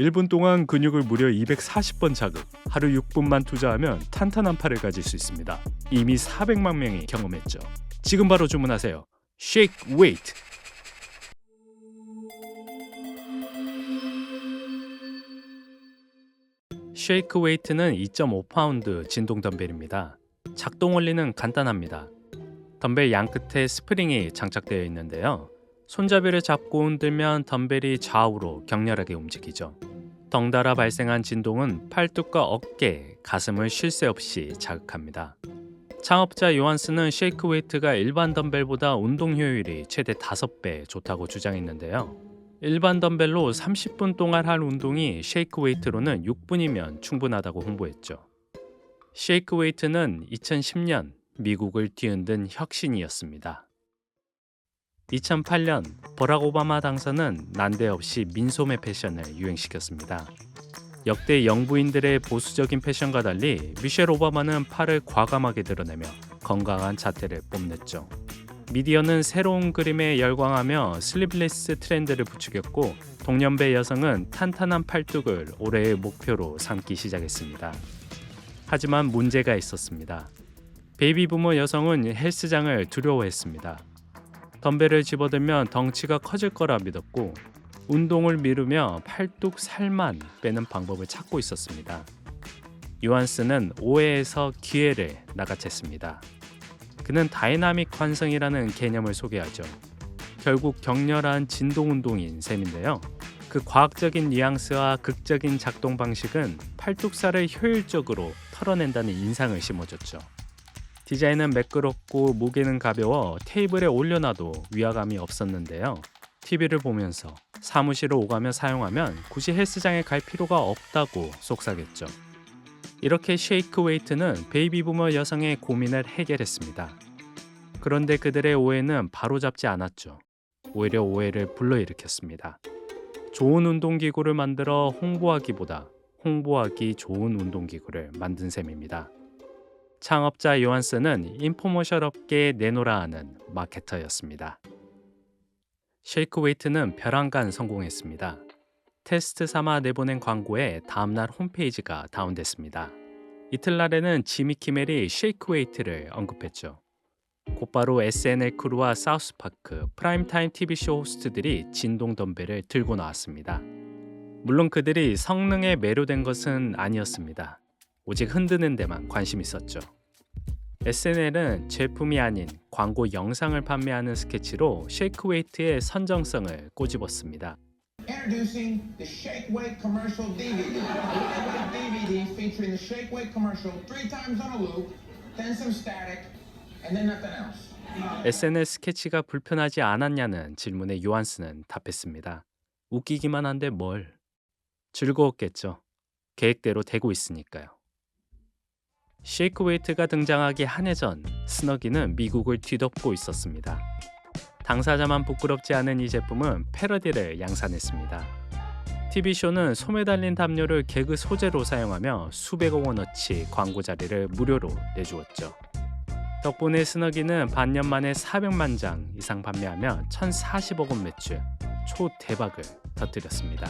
1분 동안 근육을 무려 240번 자극, 하루 6분만 투자하면 탄탄한 팔을 가질 수 있습니다. 이미 400만 명이 경험했죠. 지금 바로 주문하세요. Shake Weight. 쉐이크 웨이트는 2.5파운드 진동 덤벨입니다. 작동 원리는 간단합니다. 덤벨 양 끝에 스프링이 장착되어 있는데요. 손잡이를 잡고 흔들면 덤벨이 좌우로 격렬하게 움직이죠. 덩달아 발생한 진동은 팔뚝과 어깨, 가슴을 쉴 새 없이 자극합니다. 창업자 요한스는 쉐이크 웨이트가 일반 덤벨보다 운동 효율이 최대 5배 좋다고 주장했는데요. 일반 덤벨로 30분 동안 할 운동이 쉐이크 웨이트로는 6분이면 충분하다고 홍보했죠. 쉐이크 웨이트는 2010년 미국을 뒤흔든 혁신이었습니다. 2008년 버락 오바마 당선은 난데없이 민소매 패션을 유행시켰습니다. 역대 영부인들의 보수적인 패션과 달리 미셸 오바마는 팔을 과감하게 드러내며 건강한 자태를 뽐냈죠. 미디어는 새로운 그림에 열광하며 슬리블리스 트렌드를 부추겼고 동년배 여성은 탄탄한 팔뚝을 올해의 목표로 삼기 시작했습니다. 하지만 문제가 있었습니다. 베이비 부모 여성은 헬스장을 두려워했습니다. 덤벨을 집어들면 덩치가 커질 거라 믿었고 운동을 미루며 팔뚝 살만 빼는 방법을 찾고 있었습니다. 요한스는 오해에서 기회를 낚아챘습니다. 그는 다이나믹 관성이라는 개념을 소개하죠. 결국 격렬한 진동 운동인 셈인데요. 그 과학적인 뉘앙스와 극적인 작동 방식은 팔뚝살을 효율적으로 털어낸다는 인상을 심어줬죠. 디자인은 매끄럽고 무게는 가벼워 테이블에 올려놔도 위화감이 없었는데요. TV를 보면서 사무실을 오가며 사용하면 굳이 헬스장에 갈 필요가 없다고 속삭였죠. 이렇게 쉐이크 웨이트는 베이비 부머 여성의 고민을 해결했습니다. 그런데 그들의 오해는 바로잡지 않았죠. 오히려 오해를 불러일으켰습니다. 좋은 운동기구를 만들어 홍보하기보다 홍보하기 좋은 운동기구를 만든 셈입니다. 창업자 요한스는 인포머셜 업계에 내놓으라 하는 마케터였습니다. 쉐이크 웨이트는 벼랑간 성공했습니다. 테스트 삼아 내보낸 광고에 다음날 홈페이지가 다운됐습니다. 이틀날에는 지미 키멜이 쉐이크 웨이트를 언급했죠. 곧바로 SNL 크루와 사우스파크, 프라임타임 TV쇼 호스트들이 진동 덤벨을 들고 나왔습니다. 물론 그들이 성능에 매료된 것은 아니었습니다. 오직 흔드는 데만 관심 있었죠. SNL은 제품이 아닌 광고 영상을 판매하는 스케치로 쉐이크 웨이트의 선정성을 꼬집었습니다. Introducing the Shake Weight Commercial DVD. DVD featuring the Shake Weight commercial three times on a loop, then some static, and then nothing else. SNL 스케치가 불편하지 않았냐는 질문에 요한스는 답했습니다. 웃기기만 한데 뭘? 즐거웠겠죠. 계획대로 되고 있으니까요. 쉐이크 웨이트가 등장하기 한 해 전 스너기는 미국을 뒤덮고 있었습니다. 당사자만 부끄럽지 않은 이 제품은 패러디를 양산했습니다. TV쇼는 소매 달린 담요를 개그 소재로 사용하며 수백억 원어치 광고 자리를 무료로 내주었죠. 덕분에 스너기는 반년 만에 400만 장 이상 판매하며 1,040억 원 매출, 초대박을 터뜨렸습니다.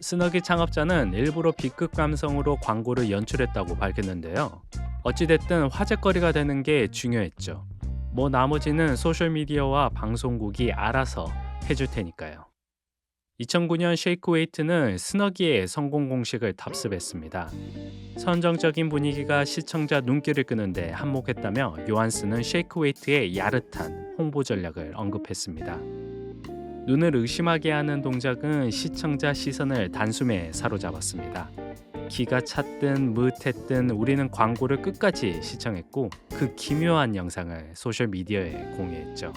스너기 창업자는 일부러 B급 감성으로 광고를 연출했다고 밝혔는데요. 어찌됐든 화제거리가 되는 게 중요했죠. 뭐 나머지는 소셜미디어와 방송국이 알아서 해줄 테니까요. 2009년 쉐이크 웨이트는 스너기의 성공 공식을 답습했습니다. 선정적인 분위기가 시청자 눈길을 끄는데 한몫했다며 요한스는 쉐이크 웨이트의 야릇한 홍보 전략을 언급했습니다. 눈을 의심하게 하는 동작은 시청자 시선을 단숨에 사로잡았습니다. 기가 찼든 무릇했든 우리는 광고를 끝까지 시청했고 그 기묘한 영상을 소셜 미디어에 공유했죠.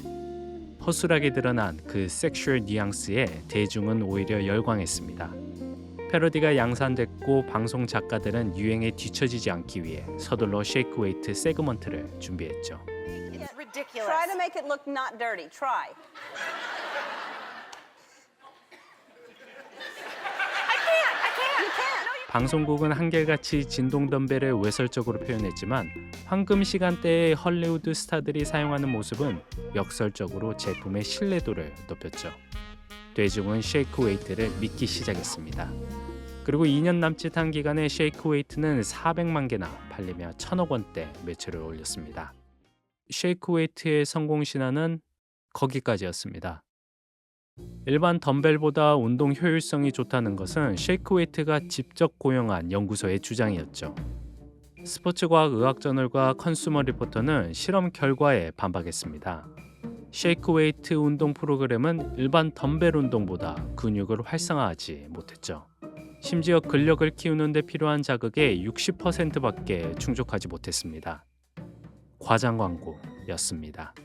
허술하게 드러난 그 섹슈얼 뉘앙스에 대중은 오히려 열광했습니다. 패러디가 양산됐고 방송 작가들은 유행에 뒤처지지 않기 위해 서둘러 쉐이크 웨이트 세그먼트를 준비했죠. It's ridiculous. Try to make it look not dirty. Try. 방송국은 한결같이 진동 덤벨을 외설적으로 표현했지만 황금 시간대의 헐리우드 스타들이 사용하는 모습은 역설적으로 제품의 신뢰도를 높였죠. 대중은 쉐이크 웨이트를 믿기 시작했습니다. 그리고 2년 남짓한 기간에 쉐이크 웨이트는 400만 개나 팔리며 천억 원대 매출을 올렸습니다. 쉐이크 웨이트의 성공 신화는 거기까지였습니다. 일반 덤벨보다 운동 효율성이 좋다는 것은 쉐이크 웨이트가 직접 고용한 연구소의 주장이었죠. 스포츠과학 의학저널과 컨슈머 리포터는 실험 결과에 반박했습니다. 쉐이크 웨이트 운동 프로그램은 일반 덤벨 운동보다 근육을 활성화하지 못했죠. 심지어 근력을 키우는 데 필요한 자극의 60%밖에 충족하지 못했습니다. 과장 광고였습니다.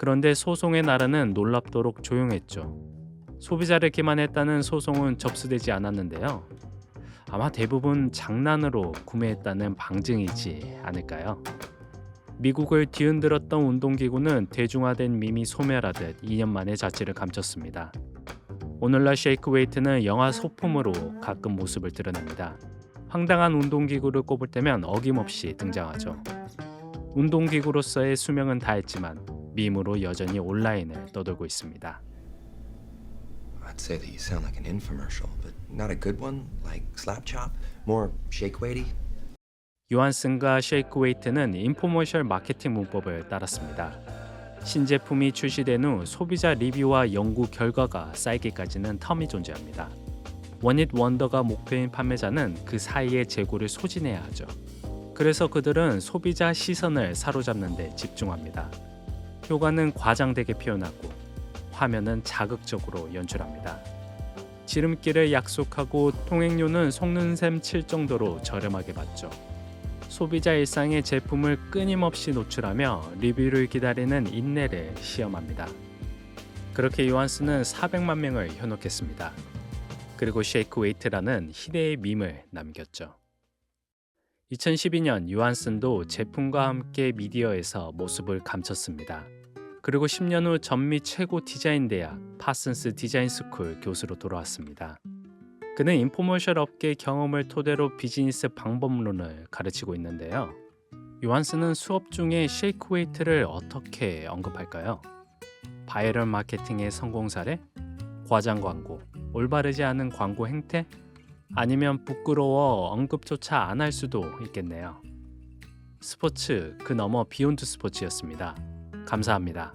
그런데 소송의 나라는 놀랍도록 조용했죠. 소비자를 기만했다는 소송은 접수되지 않았는데요. 아마 대부분 장난으로 구매했다는 방증이지 않을까요? 미국을 뒤흔들었던 운동기구는 대중화된 밈이 소멸하듯 2년 만에 자취를 감췄습니다. 오늘날 쉐이크 웨이트는 영화 소품으로 가끔 모습을 드러냅니다. 황당한 운동기구를 꼽을 때면 어김없이 등장하죠. 운동기구로서의 수명은 다했지만 밈으로 여전히 온라인을 떠돌고 있습니다. I'd say that you sound like an infomercial, but not a good one, like Slap Chop? More shake weighty? 요한슨과 쉐이크 웨이트는 인포머셜 마케팅 문법을 따랐습니다. 신제품이 출시된 후 소비자 리뷰와 연구 결과가 쌓이기까지는 텀이 존재합니다. 원잇 원더가 목표인 판매자는 그 사이의 재고를 소진해야 하죠. 그래서 그들은 소비자 시선을 사로잡는 데 집중합니다. 효과는 과장되게 표현하고 화면은 자극적으로 연출합니다. 지름길을 약속하고 통행료는 속는 셈 칠 정도로 저렴하게 받죠. 소비자 일상의 제품을 끊임없이 노출하며 리뷰를 기다리는 인내를 시험합니다. 그렇게 요한스는 400만 명을 현혹했습니다. 그리고 쉐이크 웨이트라는 희대의 밈을 남겼죠. 2012년 요한슨도 제품과 함께 미디어에서 모습을 감췄습니다. 그리고 10년 후 전미 최고 디자인 대학 파슨스 디자인 스쿨 교수로 돌아왔습니다. 그는 인포머셜 업계 경험을 토대로 비즈니스 방법론을 가르치고 있는데요. 요한스는 수업 중에 쉐이크 웨이트를 어떻게 언급할까요? 바이럴 마케팅의 성공 사례? 과장 광고, 올바르지 않은 광고 행태? 아니면 부끄러워 언급조차 안 할 수도 있겠네요. 스포츠 그 너머 비욘드 스포츠였습니다. 감사합니다.